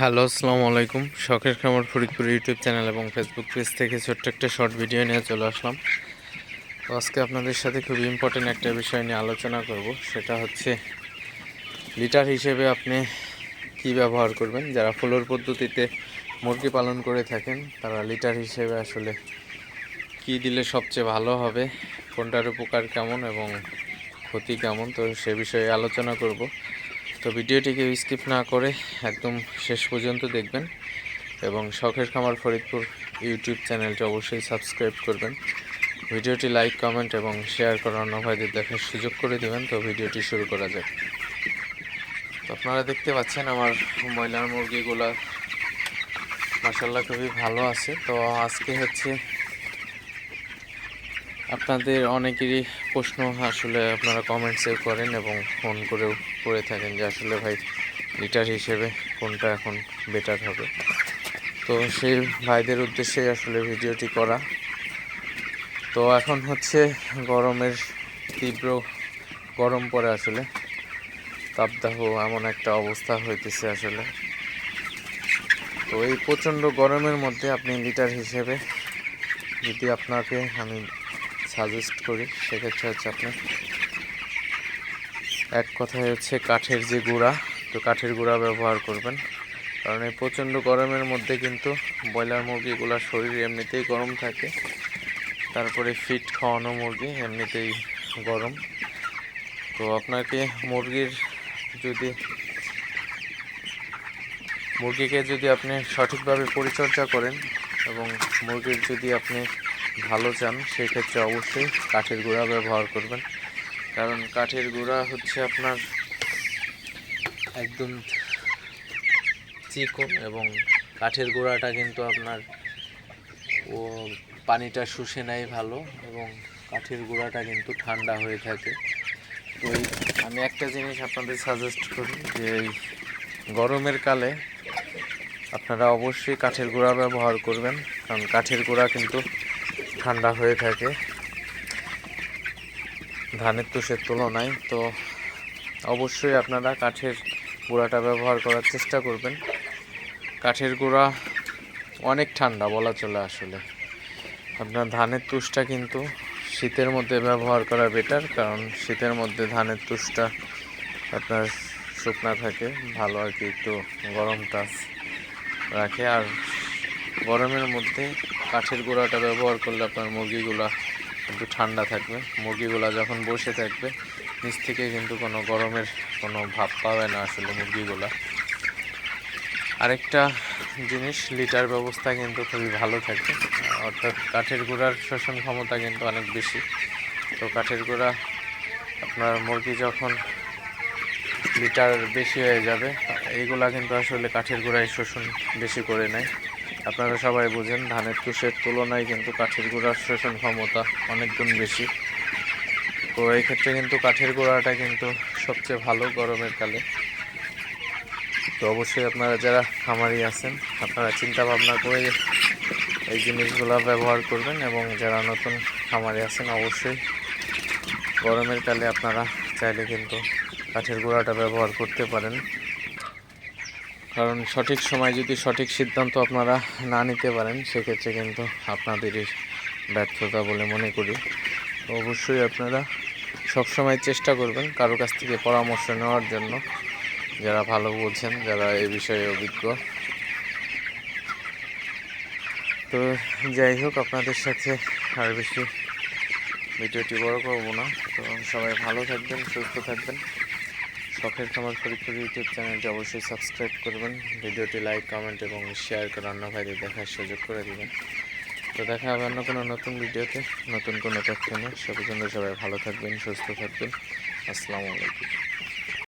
Hello, আসসালামু আলাইকুম। শখের খামার ফরিদপুর ইউটিউব চ্যানেল এবং ফেসবুক পেজ থেকে ছোট্ট একটা শর্ট ভিডিও নিয়ে চলে আসলাম। তো আজকে আপনাদের সাথে খুবই ইম্পর্টেন্ট একটা বিষয় নিয়ে আলোচনা করব। সেটা হচ্ছে লিটার হিসেবে আপনি কি ব্যবহার করবেন? যারা ফ্লোর পদ্ধতিতে মুরগি পালন করে থাকেন, তারা লিটার হিসেবে আসলে কি দিলে সবচেয়ে ভালো হবে? কোনটার উপকার কেমন এবং ক্ষতি কেমন? তো সে বিষয়ে আলোচনা করব। তো ভিডিওটিকে স্কিপ না করে একদম শেষ পর্যন্ত দেখবেন এবং শখের খামার ফরিদপুর ইউটিউব চ্যানেলটি অবশ্যই সাবস্ক্রাইব করবেন। ভিডিওটি লাইক, কমেন্ট এবং শেয়ার করে অন্য ভাইদের দেখার সুযোগ করে দেবেন। তো ভিডিওটি শুরু করা যাক। তো আপনারা দেখতে পাচ্ছেন আমার ব্রয়লার মুরগিগুলা। মাসাল্লাহ খুবই ভালো আছে। তো আজকে হচ্ছে আপনাদের অনেকেরই প্রশ্ন আসলে আপনারা কমেন্টসে করেন এবং ফোন করেও করে থাকেন যে আসলে ভাই লিটার হিসেবে কোনটা এখন বেটার হবে। তো সেই ভাইদের উদ্দেশ্যে আসলে ভিডিওটি করা। তো এখন হচ্ছে গরমের তীব্র গরম পড়ে আসলে। তাপদাহ এমন একটা অবস্থা হইতেছে আসলে। তো এই প্রচণ্ড গরমের মধ্যে আপনি লিটার হিসেবে যদি আপনাকে আমি সাজেস্ট করি, সেক্ষেত্রে হচ্ছে আপনি এক কথায় হচ্ছে কাঠের যে গুঁড়া, তো কাঠের গুঁড়া ব্যবহার করবেন। কারণ এই প্রচণ্ড গরমের মধ্যে কিন্তু ব্রয়লার মুরগিগুলোর শরীর এমনিতেই গরম থাকে। তারপরে ফিট খাওয়ানো মুরগি এমনিতেই গরম। তো আপনাকে মুরগির যদি, মুরগিকে যদি আপনি সঠিকভাবে পরিচর্যা করেন এবং মুরগির যদি আপনি ভালো চান, সেক্ষেত্রে অবশ্যই কাঠের গুঁড়া ব্যবহার করবেন। কারণ কাঠের গুঁড়া হচ্ছে আপনার একদম চিকন এবং কাঠের গুঁড়াটা কিন্তু আপনার ও পানিটা শুষে নেয় ভালো এবং কাঠের গুঁড়াটা কিন্তু ঠান্ডা হয়ে থাকে। তো আমি একটা জিনিস আপনাদের সাজেস্ট করি যে এই গরমের কালে আপনারা অবশ্যই কাঠের গুঁড়া ব্যবহার করবেন, কারণ কাঠের গুঁড়া কিন্তু ঠান্ডা হয়ে থাকে। ধানের তুষের তুলনায়, তো অবশ্যই আপনারা কাঠের গুঁড়াটা ব্যবহার করার চেষ্টা করবেন। কাঠের গুঁড়া অনেক ঠান্ডা বলা চলে আসলে। আপনার ধানের তুষটা কিন্তু শীতের মধ্যে ব্যবহার করা বেটার কারণ শীতের মধ্যে ধানের তুষটা আপনার শুকনা থাকে, ভালো আর কি একটু গরমটা রাখে। আর গরমের মধ্যে কাঠের গোড়াটা ব্যবহার করলে আপনার মুরগিগুলা কিন্তু ঠান্ডা থাকবে। মুরগিগুলা যখন বসে থাকবে, নিচ থেকে কিন্তু কোনো গরমের কোনো ভাব পাবে না আসলে মুরগিগুলা। আরেকটা জিনিস, লিটার ব্যবস্থা কিন্তু খুবই ভালো থাকে। অর্থাৎ কাঠের গুঁড়ার শোষণ ক্ষমতা কিন্তু অনেক বেশি। তো কাঠের গোড়া আপনার মুরগি যখন লিটার বেশি হয়ে যাবে, এইগুলা কিন্তু আসলে কাঠের গোড়ায় শোষণ বেশি করে নেয়। আপনারা সবাই বুঝেন, ধানের তুষের তুলনায় কিন্তু কাঠের গুঁড়ার শোষণ ক্ষমতা অনেক গুণ বেশি। তো এই ক্ষেত্রে কিন্তু কাঠের গুঁড়াটা কিন্তু সবচেয়ে ভালো গরমের কালে। তো অবশ্যই আপনারা যারা খামারি আছেন, আপনারা চিন্তা ভাবনা করে এই জিনিসগুলো ব্যবহার করবেন এবং যারা নতুন খামারি আছেন, অবশ্যই গরমের কালে আপনারা চাইলে কিন্তু কাঠের গুঁড়াটা ব্যবহার করতে পারেন। কারণ সঠিক সময় যদি সঠিক সিদ্ধান্ত আপনারা না নিতে পারেন, সেক্ষেত্রে কিন্তু আপনাদেরই ব্যর্থতা বলে মনে করি। অবশ্যই আপনারা সবসময় চেষ্টা করবেন কারও কাছ থেকে পরামর্শ নেওয়ার জন্য। যারা ভালো বলছেন, যারা এই বিষয়ে অভিজ্ঞ। তো যাই হোক, আপনাদের সাথে আর বেশি ভিডিওটি বড় করব না। তো সবাই ভালো থাকবেন, সুস্থ থাকবেন। শখের খামার ফরিদপুর ইউটিউব চ্যানেলটি অবশ্যই সাবস্ক্রাইব করবেন। ভিডিওটি লাইক, কমেন্ট এবং শেয়ার করে অন্য ভাইদের দেখার সুযোগ করে দেবেন। তো দেখা হবে অন্য কোনো নতুন ভিডিওতে। নতুন কোনো তথ্য নিয়ে। সে পর্যন্ত সবাই ভালো থাকবেন, সুস্থ থাকবেন। আসসালামু আলাইকুম।